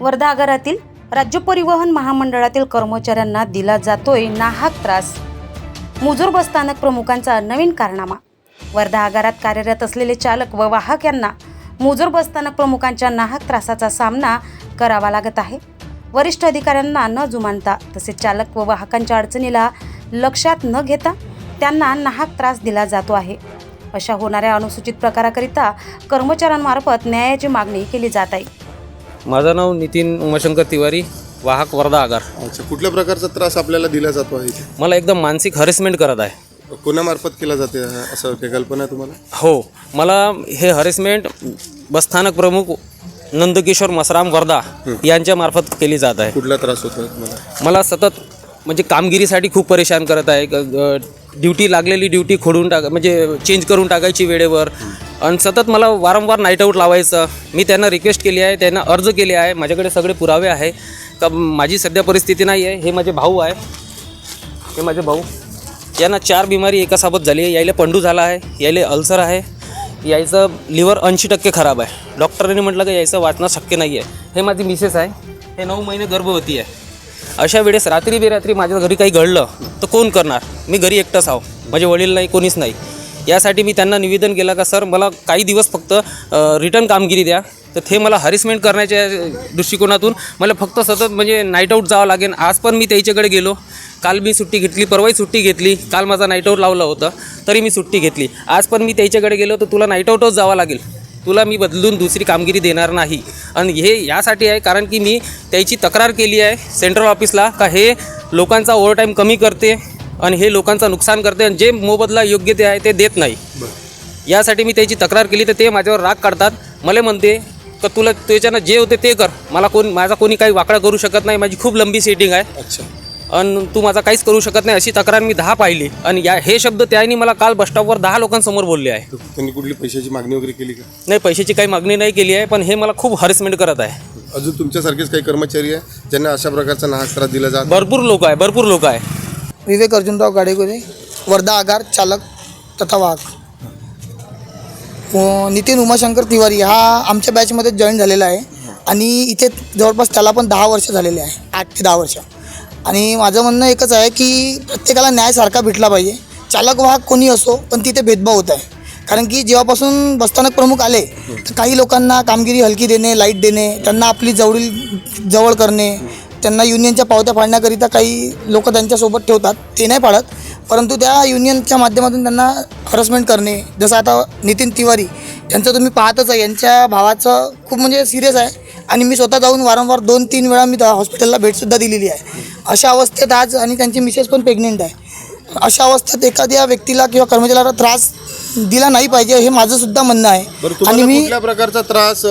वर्धा आगारातील राज्य परिवहन महामंडळातील कर्मचाऱ्यांना दिला जातोय नाहक त्रास. मुजूर बसस्थानक प्रमुखांचा नवीन कारनामा. वर्धा आगारात कार्यरत असलेले चालक व वाहक यांना मुजूर बसस्थानक प्रमुखांच्या नाहक त्रासाचा सामना करावा लागत आहे. वरिष्ठ अधिकाऱ्यांना न जुमानता तसेच चालक व वाहकांच्या अडचणीला लक्षात न घेता त्यांना नाहक त्रास दिला जातो आहे. अशा होणाऱ्या अनुसूचित प्रकाराकरिता कर्मचाऱ्यांमार्फत न्यायाची मागणी केली जात आहे. माझं नाव नितीन उमाशंकर तिवारी वाहक वर्धा आगार. अच्छा कुठल्या प्रकारचा त्रास आपल्याला दिला जातो आहे इथे? मला एकदम मानसिक हरेसमेंट करत आहे. कोणामार्फत केला जाते हा- असं काही कल्पना आहे तुम्हाला? हो मला हे हरेसमेंट बसस्थानक प्रमुख नंदकिशोर मसराम वर्धा यांच्यामार्फत केली जात आहे. कुठला त्रास होतो तुम्हाला? मला सतत म्हणजे कामगिरीसाठी खूप परेशान करत आहे. ड्युटी लागलेली ड्युटी खोडून टाक म्हणजे चेंज करून टाकायची वेळेवर. आणि सतत मला वारंवार नाईट आऊट लावायचं. मी त्यांना रिक्वेस्ट केली आहे त्यांना अर्ज केले आहे. माझ्याकडे सगळे पुरावे आहे. का माझी सध्या परिस्थिती नाही आहे हे माझे भाऊ आहे. हे माझे भाऊ. यांना चार बिमारी एकासोबत झाली आहे. यायला पंडू झाला आहे यायला अल्सर आहे. यायचं लिव्हर ऐंशी टक्के खराब आहे. डॉक्टरांनी म्हटलं की यायचं वाचणं शक्य नाही आहे हे माझी मिसेस आहे. हे नऊ महिने गर्भवती आहे. अशा वेळेस रात्री बेरात्री माझ्या घरी काही घडलं तर कोण करणार? मी घरी एकटाच आहो. माझे वडील नाही कोणीच नाही. यासाठी मी त्यांना निवेदन केलं का सर मला काही दिवस फक्त रिटर्न कामगिरी द्या. तर ते मला हरिसमेंट करण्याच्या दृष्टिकोनातून मला फक्त सतत म्हणजे नाईट आऊट जावं लागेल. आज पण मी त्याच्याकडे गेलो. काल मी सुट्टी घेतली परवाही सुट्टी घेतली. काल माझा नाईट आऊट लावलं होतं तरी मी सुट्टी घेतली. आज पण मी त्याच्याकडे गेलो तर तुला नाईट आऊटच जावं लागेल. तुला मी बदलून दुसरी कामगिरी देणार नाही. आणि हे यासाठी आहे कारण की मी त्याची तक्रार केली आहे सेंट्रल ऑफिसला का हे लोकांचा ओव्हरटाईम कमी करते. आणि हे लोकांचं नुकसान करते आणि जे मोबदला योग्य ते आहे ते देत नाही. यासाठी मी त्याची तक्रार केली तर ते माझ्यावर राग काढतात. मला म्हणते का तुला त्याच्यानं जे होते ते कर. मला कोण माझा कोणी काही वाकडा करू शकत नाही. माझी खूप लंबी सेटिंग आहे. अच्छा. आणि तू माझा काहीच करू शकत नाही अशी तक्रार मी दहा पाहिली. आणि या हे शब्द त्याने मला काल बसस्टॉपवर दहा लोकांसमोर बोलले आहे. त्यांनी कुठली पैशाची मागणी वगैरे केली का? नाही पैशाची काही मागणी नाही केली आहे पण हे मला खूप हरेसमेंट करत आहे. अजून तुमच्यासारखेच काही कर्मचारी आहे ज्यांना अशा प्रकारचा नाहक त्रास दिला जात भरपूर लोक आहे भरपूर लोक आहे. विवेक अर्जुनराव गाडेगुरे वर्धा आगार चालक तथा वाहक नितीन उमाशंकर तिवारी हा आमच्या बॅचमध्ये जॉईन झालेला आहे. आणि इथे जवळपास त्याला पण दहा वर्ष झालेले आहे. आठ ते दहा वर्ष. आणि माझं म्हणणं एकच आहे की प्रत्येकाला न्याय सारखा भेटला पाहिजे. चालक वाहक कोणी असो पण तिथे भेदभाव होत आहे. कारण की जेव्हापासून बसस्थानक प्रमुख आले तर काही लोकांना कामगिरी हलकी देणे लाइट देणे त्यांना आपली जवळील जवळ करणे त्यांना युनियनच्या पावत्या फाडण्याकरिता काही लोक त्यांच्यासोबत ठेवतात. ते नाही पाडत. परंतु त्या युनियनच्या माध्यमातून त्यांना हरसमेंट करणे जसं आता नितीन तिवारी यांचं तुम्ही पाहतच आहे. यांच्या भावाचं खूप म्हणजे सिरियस आहे. आणि मी स्वतः जाऊन वारंवार दोन तीन वेळा मी त्या हॉस्पिटलला भेटसुद्धा दिलेली आहे. अशा अवस्थेत आज आणि त्यांची मिसेस पण प्रेग्नेंट आहे. अशा अवस्थेत एखाद्या व्यक्तीला किंवा कर्मचाऱ्याला त्रास दिला नाही पाहिजे हे माझं सुद्धा म्हणणं आहे. आणि मी प्रकारचा त्रास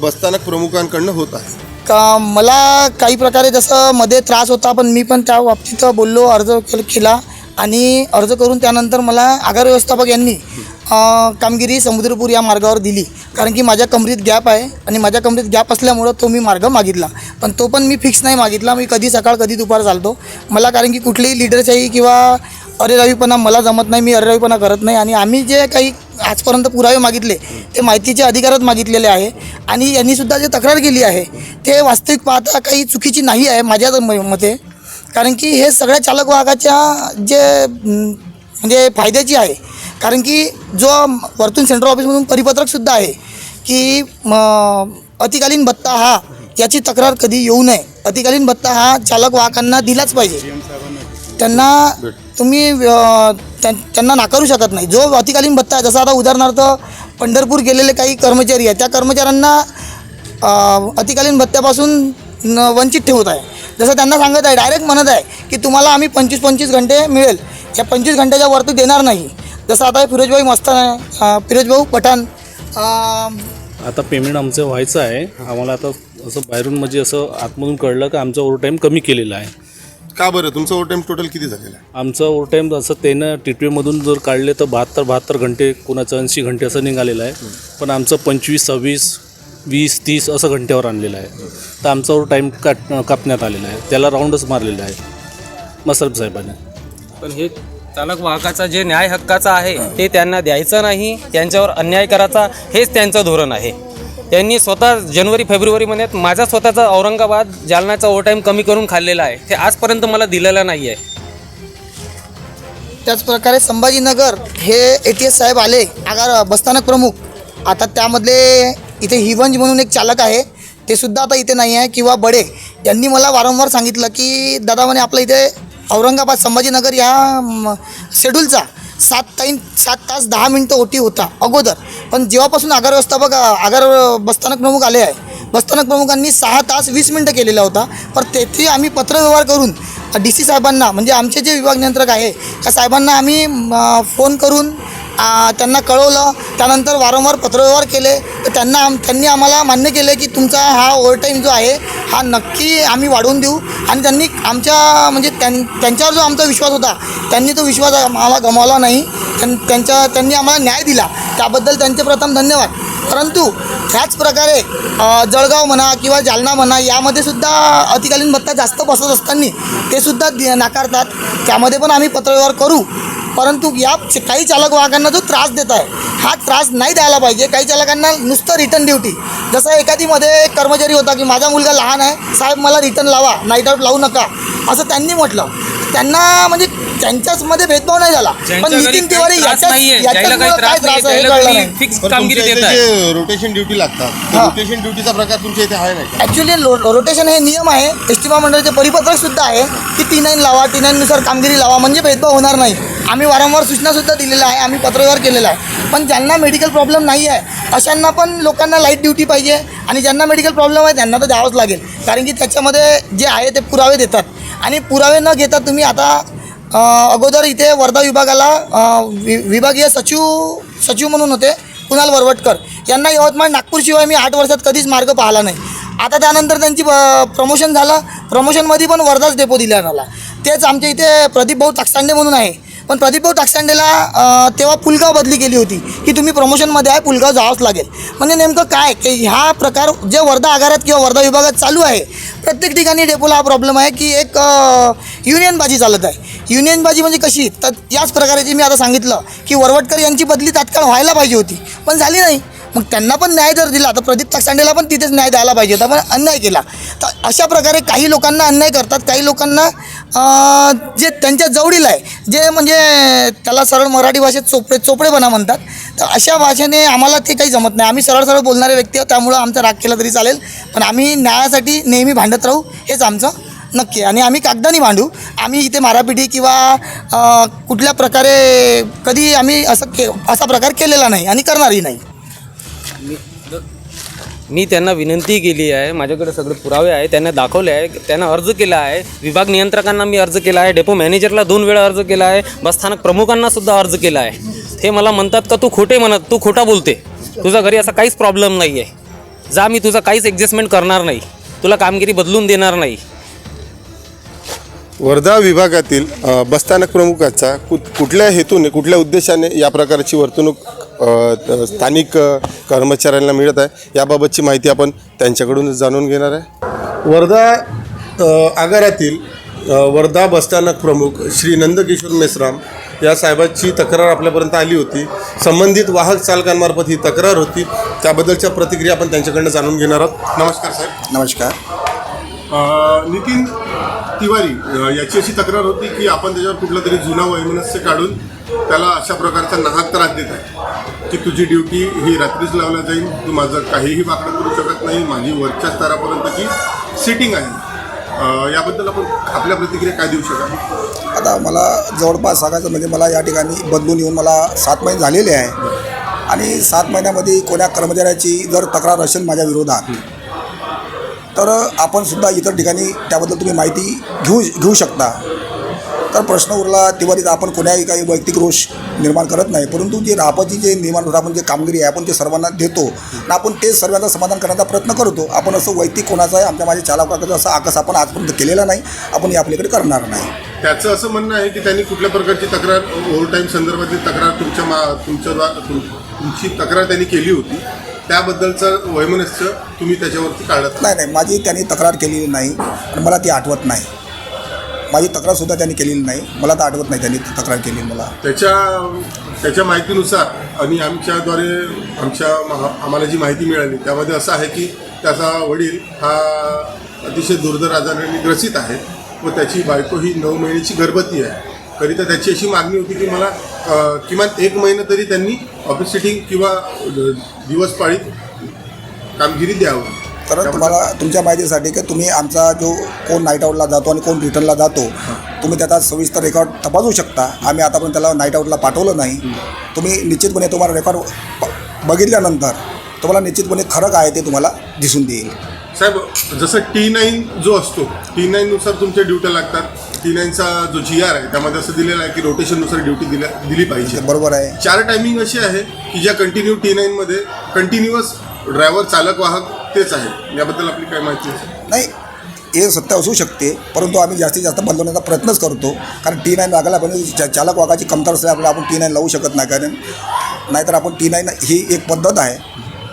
बसस्थानक प्रमुखांकडनं होत आहे? का मला काही प्रकारे जसं मध्ये त्रास होता पण मी पण त्या बाबतीत बोललो अर्ज केला आणि अर्ज करून त्यानंतर मला आगार व्यवस्थापक यांनी कामगिरी समुद्रपूर या मार्गावर दिली. कारण की माझ्या कमरीत गॅप आहे आणि माझ्या कमरीत गॅप असल्यामुळं तो मी मार्ग मागितला. पण तो पण मी फिक्स नाही मागितला. मी कधी सकाळ कधी दुपार चालतो. मला कारण की कुठलीही लिडरशाही किंवा अरेरावीपणा मला जमत नाही. मी अरेरावीपणा करत नाही. आणि आम्ही जे काही आजपर्यंत पुरावे मागितले. ते माहितीचे अधिकारच मागितलेले आहे. आणि यांनीसुद्धा जे तक्रार केली आहे ते वास्तविक पाहता काही चुकीची नाही आहे माझ्या मते. कारण की हे सगळ्या चालक वाहकाच्या जे म्हणजे फायद्याची आहे. कारण की जो वरतून सेंट्रल ऑफिसमधून परिपत्रकसुद्धा आहे की म, अतिकालीन भत्ता हा याची तक्रार कधी येऊ नये. अतिकालीन भत्ता हा चालक वाहकांना दिलाच पाहिजे. त्यांना तुम्ही त्यांना नाकारू शकत नाही. जो अतिकालीन भत्ता आहे जसं आता उदाहरणार्थ पंढरपूर गेलेले काही कर्मचारी आहेत त्या कर्मचाऱ्यांना अतिकालीन भत्त्यापासून न वंचित ठेवत आहे. जसं त्यांना सांगत आहे डायरेक्ट म्हणत आहे की तुम्हाला आम्ही पंचवीस पंचवीस घंटे मिळेल. या पंचवीस घंट्याच्या वरती देणार नाही. जसं आता फिरोजभाई मस्तान आहे फिरोजभाऊ पठाण आता पेमेंट आमचं व्हायचं आहे. आम्हाला आता असं बाहेरून म्हणजे असं आतमधून कळलं की आमचं ओव्हरटाईम कमी केलेलं आहे. का बरं? तुमचं ओव्हरटाईम टोटल किती झालेलं आहे? आमचं ओव्हरटाईम असं त्यानं टी टी मधून जर काढले तर बहात्तर बहात्तर घंटे कोणाचं ऐंशी घंटे असं निघालेलं आहे. पण आमचं पंचवीस सव्वीस वीस तीस असं घंट्यावर आणलेलं आहे. तर आमचं ओव्हरटाईम काट कापण्यात आलेलं आहे. त्याला राऊंडच मारलेला आहे. मसरफ साहेबांनी. पण हे चालक वाहकाचा जे न्याय हक्काचा आहे ते त्यांना द्यायचं नाही. त्यांच्यावर अन्याय करायचा हेच त्यांचं धोरण आहे. त्यांनी स्वतः जानेवारी फेब्रुवारी महिन्यात माझा स्वतःचा औरंगाबाद जालन्याचा ओव्हरटाईम कमी करून खाल्लेला आहे. ते आजपर्यंत मला दिलेला नाही आहे त्याचप्रकारे संभाजीनगर हे ए टी एस साहेब आले आगार बसस्थानक प्रमुख. आता त्यामधले इथे हिवंज म्हणून एक चालक आहे ते सुद्धा आता इथे नाही आहे किंवा बडे. यांनी मला वारंवार सांगितलं की दादा म्हणे आपलं इथे औरंगाबाद संभाजीनगर या शेड्यूलचा सात ताईन सात तास दहा मिनटं ओटी होता अगोदर. पण जेव्हापासून आगार व्यवस्थापक आगार बसस्थानक प्रमुख आले आहे. बसस्थानक प्रमुखांनी सहा तास वीस मिनटं केलेला होता. पण तेथे आम्ही पत्रव्यवहार करून डी सी साहेबांना म्हणजे आमचे जे विभाग नियंत्रक आहे त्या साहेबांना आम्ही फोन करून त्यांना कळवलं. त्यानंतर वारंवार पत्रव्यवहार केले. तर त्यांना आम त्यांनी आम्हाला मान्य केले की तुमचा हा ओव्हरटाईम जो आहे हा नक्की आम्ही वाढवून देऊ. आणि त्यांनी आमच्या म्हणजे त्यां त्यांच्यावर जो आमचा विश्वास होता त्यांनी तो विश्वास आम्हाला गमावला नाही. त्यां त्यांच्या त्यांनी आम्हाला न्याय दिला. त्याबद्दल त्यांचे प्रथम धन्यवाद. परंतु ह्याच प्रकारे जळगाव म्हणा किंवा जालना म्हणा यामध्ये सुद्धा अतिकालीन भत्ता जास्त बसत असताना ते सुद्धा दि- नाकारतात. त्यामध्ये पण आम्ही पत्रव्यवहार करू. परंतु या काही चालक वाहकांना जो त्रास देत आहे हा त्रास नाही द्यायला पाहिजे. काही चालकांना नुसतं रिटर्न ड्युटी जसं एखादी मध्ये एक कर्मचारी होता की माझा मुलगा लहान आहे साहेब मला रिटर्न लावा नाईट आऊट लावू नका असं त्यांनी म्हटलं. त्यांना म्हणजे त्यांच्याचमध्ये भेदभाव नाही झाला. पण नितीन तिवारी रोटेशन ड्युटी लागतात हा. रोटेशन ड्युटीचा प्रकार तुमच्या इथे आहे नाही का? ॲक्च्युली लो रोटेशन हे नियम आहे. एस टी महामंडळाचे परिपत्रक सुद्धा आहे की टी नाईन लावा टी नाईननुसार कामगिरी लावा म्हणजे भेदभाव होणार नाही. आम्ही वारंवार सूचनासुद्धा दिलेल्या आहे आम्ही पत्रव्यवहार केलेला आहे. पण ज्यांना मेडिकल प्रॉब्लेम नाही आहे अशांना पण लोकांना लाइट ड्युटी पाहिजे आणि ज्यांना मेडिकल प्रॉब्लेम आहे त्यांना तर द्यावंच लागेल. कारण की त्याच्यामध्ये जे आहे ते पुरावे देतात. आणि पुरावे न घेता तुम्ही आता अगोदर इथे वर्धा विभागाला वि विभागीय सचिव सचिव म्हणून होते कुणाल वरवटकर. यांना यवतमाळ नागपूरशिवाय मी आठ वर्षात कधीच मार्ग पाहिला नाही. आता त्यानंतर त्यांची प्रमोशन झालं. प्रमोशनमध्ये पण वर्धाच डेपो दिला मला तेच आमच्या इथे प्रदीप भाऊ ताकसांडे म्हणून आहे. पण प्रदीप भाऊ टाकसांडेला तेव्हा पुलगाव बदली केली होती. की तुम्ही प्रमोशनमध्ये आहे पुलगाव जावंच लागेल. म्हणजे नेमकं काय? की ह्या प्रकार जे वर्धा आगारात किंवा वर्धा विभागात चालू आहे प्रत्येक ठिकाणी डेपोला हा प्रॉब्लेम आहे की एक युनियनबाजी चालत आहे. युनियनबाजी म्हणजे कशी? तर याच प्रकाराची मी आता सांगितलं की वरवटकर यांची बदली तात्काळ व्हायला पाहिजे होती. पण झाली नाही. मग त्यांना पण न्याय जर दिला तर प्रदीप ताकसांडेला पण तिथेच न्याय द्यायला पाहिजे होता पण अन्याय केला. तर अशा प्रकारे काही लोकांना अन्याय करतात काही लोकांना जे त्यांच्या जवळील आहे जे म्हणजे त्याला सरळ मराठी भाषेत चोपडे चोपडेपणा म्हणतात तर अशा भाषेने आम्हाला ते काही जमत नाही. आम्ही सरळ सरळ बोलणारे व्यक्ती आहोत त्यामुळं आमचा राग केला तरी चालेल पण आम्ही न्यायासाठी नेहमी भांडत राहू हेच आमचं नक्की आणि आम्ही कागदानी भांडू आम्ही इथे मारापिटी किंवा कुठल्या प्रकारे कधी आम्ही असं के असा प्रकार केलेला नाही आणि करणारही नाही. मी त्यांना विनंती केली आहे माझ्याकडे सगळे पुरावे आहे त्यांना दाखवले आहे त्यांना अर्ज केला आहे विभाग नियंत्रकांना मी अर्ज केला आहे डेपो मॅनेजरला दोन वेळा अर्ज केला आहे बसस्थानक प्रमुखांना सुद्धा अर्ज केला आहे. हे मला म्हणतात का तू खोटे म्हणत तू खोटा बोलते. तुझा घरी असा काहीच प्रॉब्लेम नाही आहे जा मी तुझा काहीच ॲडजस्टमेंट करणार नाही. तुला कामगिरी बदलून देणार नाही. वर्धा विभागातील बसस्थानक प्रमुखाचा कु कुठल्या हेतूने कुठल्या उद्देशाने या प्रकारची वर्तणूक स्थानिक कर्मचाऱ्यांना मिळत आहे. याबाबतची माहिती आपण त्यांच्याकडून जाणून घेणार आहे. वर्धा आगारातील वर्धा बसस्थानक प्रमुख श्री नंदकिशोर मेश्राम या साहेबांची तक्रार आपल्यापर्यंत आली होती. संबंधित वाहक चालकांमार्फत ही तक्रार होती. त्याबद्दलच्या प्रतिक्रिया आपण त्यांच्याकडनं जाणून घेणार आहोत. नमस्कार साहेब. नमस्कार. नितीन तिवारी याची अशी तक्रार होती की आपण त्याच्यावर कुठला तरी जुना वैमनस्य काढून त्याला अशा प्रकारचा नाहक त्रास देत आहे की तुझी ड्युटी ही रात्रीच लावल्या जाईल तू माझं काहीही वाकडं करू शकत नाही माझी वरच्या स्तरापर्यंतची सिटिंग आहे. याबद्दल आपण आपल्या प्रतिक्रिया काय देऊ शकाल? आता मला जवळपास सांगायचं म्हणजे मला या ठिकाणी बदलून येऊन मला सात महिने झालेले आहे. आणि सात महिन्यामध्ये कोण्या कर्मचाऱ्याची जर तक्रार असेल माझ्या विरोधात तर आपण सुद्धा इतर ठिकाणी त्याबद्दल तुम्ही माहिती घेऊ घेऊ शकता. तर प्रश्न उरला तिवारीत आपण कोणाही काही वैयक्तिक रोष निर्माण करत नाही. परंतु जे रापाची जे निर्माण आपण जे कामगिरी आहे आपण ते सर्वांना देतो. आणि आपण ते सर्वांचा समाधान करण्याचा प्रयत्न करतो. आपण असं वैयक्तिक कोणाचं आहे आमच्या माझ्या चालकाचं असं आकस आपण आजपर्यंत केलेला नाही. आपण हे आपल्याकडे करणार नाही. त्याचं असं म्हणणं आहे की त्यांनी कुठल्या प्रकारची तक्रार ओव्हर टाईम संदर्भातली तक्रार तुमच्या मा तुमच्या तुमची तक्रार त्यांनी केली होती? त्याबद्दलचं वैमनस्य तुम्ही त्याच्यावरती काढत नाही. नाही माझी त्यांनी तक्रार केलेली नाही आणि मला ती आठवत नाही. माझी तक्रारसुद्धा त्यांनी केलेली नाही मला तर आठवत नाही त्यांनी तक्रार केली मला. त्याच्या त्याच्या माहितीनुसार आणि आमच्याद्वारे आमच्या महा- आम्हाला जी माहिती मिळाली त्यामध्ये असं आहे की त्याचा वडील हा अतिशय दुर्धर आजाराने ग्रसित आहे व त्याची बायको ही नऊ महिन्याची गर्भवती आहे. करिता त्याची अशी मागणी होती की मला किमान एक महिना तरी त्यांनी ऑफिस सिटिंग किंवा अ, दिवसपाळीत कामगिरी द्यावं. तर तुम्हाला तुमच्या माहितीसाठी की तुम्ही आमचा जो कोण नाईट आऊटला जातो आणि कोण रिटर्नला जातो तुम्ही त्याचा सविस्तर रेकॉर्ड तपासू शकता. आम्ही आतापर्यंत त्याला नाईट आऊटला पाठवलं नाही. तुम्ही निश्चितपणे तुम्हाला रेकॉर्ड बघितल्यानंतर तुम्हाला निश्चितपणे खरं काय ते तुम्हाला दिसून देईल. साहेब जसं टी नाईन जो असतो टी नाईननुसार तुमच्या ड्युट्या लागतात. टी नाईनचा जो जी आर आहे त्यामध्ये असं दिलेलं आहे की रोटेशननुसार ड्युटी दिल्या दिली पाहिजे. बरोबर आहे. चार टायमिंग अशी आहे की ज्या कंटिन्यू टी नाईनमध्ये कंटिन्युअस ड्रायव्हर चालक वाहक तेच आहे याबद्दल आपली काय माहिती आहे नाही हे सत्य असू शकते परंतु आम्ही जास्तीत जास्त बदलवण्याचा प्रयत्नच करतो. कारण टी नाईन लागायला पण चालक वागाची कमतर असल्यास आपल्याला आपण टी नाईन लावू शकत नाही. कारण नाहीतर आपण टी नाईन ही एक पद्धत आहे.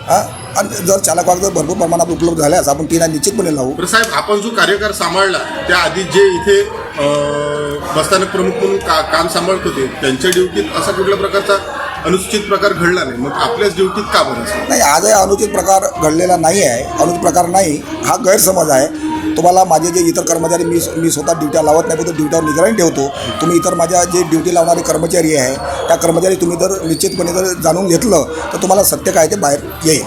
हां? आणि जर चालक वाग जर भरपूर प्रमाणात उपलब्ध झाल्यास आपण टी नाईन निश्चितपणे लावू. साहेब आपण जो कार्यकार सांभाळला त्याआधी जे इथे बसस्थानक प्रमुख म्हणून का काम सांभाळत होते. त्यांच्या ड्युटीत असा कुठल्या प्रकारचा अनुचित प्रकार घडला नाही. मग आपल्याच ड्युटीत का बरं नाही आजही अनुचित प्रकार घडलेला नाही आहे. अनुचित प्रकार नाही. हा गैरसमज आहे. तुम्हाला माझे जे इतर कर्मचारी मी मी स्वतः ड्युट्या लावत नाही पण ड्युट्यावर निगराणी ठेवतो. तुम्ही इतर माझ्या जे ड्युटी लावणारे कर्मचारी आहे त्या कर्मचारी तुम्ही जर निश्चितपणे जर जाणून घेतलं तर तुम्हाला सत्य काय ते बाहेर येईल.